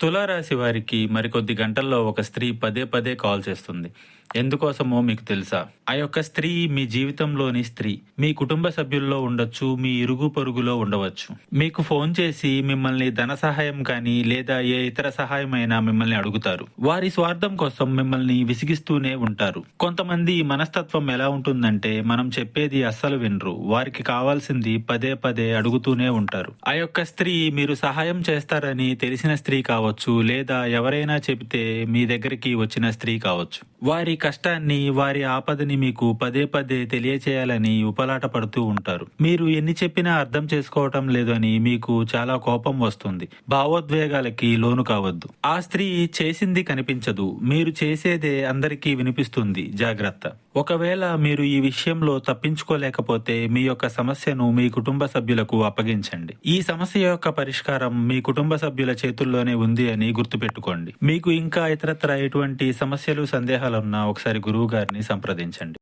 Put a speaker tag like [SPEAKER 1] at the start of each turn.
[SPEAKER 1] తులారాశి వారికి మరికొద్ది గంటల్లో ఒక స్త్రీ పదే పదే కాల్ చేస్తుంది. ఎందుకోసమో మీకు తెలుసా? ఆ యొక్క స్త్రీ మీ జీవితంలోని స్త్రీ. మీ కుటుంబ సభ్యుల్లో ఉండొచ్చు మీ ఇరుగు పొరుగులో ఉండవచ్చు. మీకు ఫోన్ చేసి మిమ్మల్ని ధన సహాయం కానీ లేదా ఏ ఇతర సహాయమైనా మిమ్మల్ని అడుగుతారు. వారి స్వార్థం కోసం మిమ్మల్ని విసిగిస్తూనే ఉంటారు. కొంతమంది మనస్తత్వం ఎలా ఉంటుందంటే మనం చెప్పేది అస్సలు వినరు. వారికి కావాల్సింది పదే పదే అడుగుతూనే ఉంటారు. ఆ యొక్క స్త్రీ మీరు సహాయం చేస్తారని తెలిసిన స్త్రీ కావచ్చు లేదా ఎవరైనా చెబితే మీ దగ్గరికి వచ్చిన స్త్రీ కావచ్చు. వారి కష్టాన్ని వారి ఆపదని మీకు పదే పదే తెలియచేయాలని ఉపలాట పడుతూ ఉంటారు. మీరు ఎన్ని చెప్పినా అర్థం చేసుకోవటం లేదు అని మీకు చాలా కోపం వస్తుంది. భావోద్వేగాలకి లోను కావద్దు. ఆ స్త్రీ చేసింది కనిపించదు. మీరు చేసేదే అందరికీ వినిపిస్తుంది. జాగ్రత్త. ఒకవేళ మీరు ఈ విషయంలో తప్పించుకోలేకపోతే మీ యొక్క సమస్యను మీ కుటుంబ సభ్యులకు అప్పగించండి. ఈ సమస్య యొక్క పరిష్కారం మీ కుటుంబ సభ్యుల చేతుల్లోనే ఉంది అని గుర్తుపెట్టుకోండి. మీకు ఇంకా ఇతరత్ర ఎటువంటి సమస్యలు సందేహాలున్నా ఒకసారి గురువు గారిని సంప్రదించండి.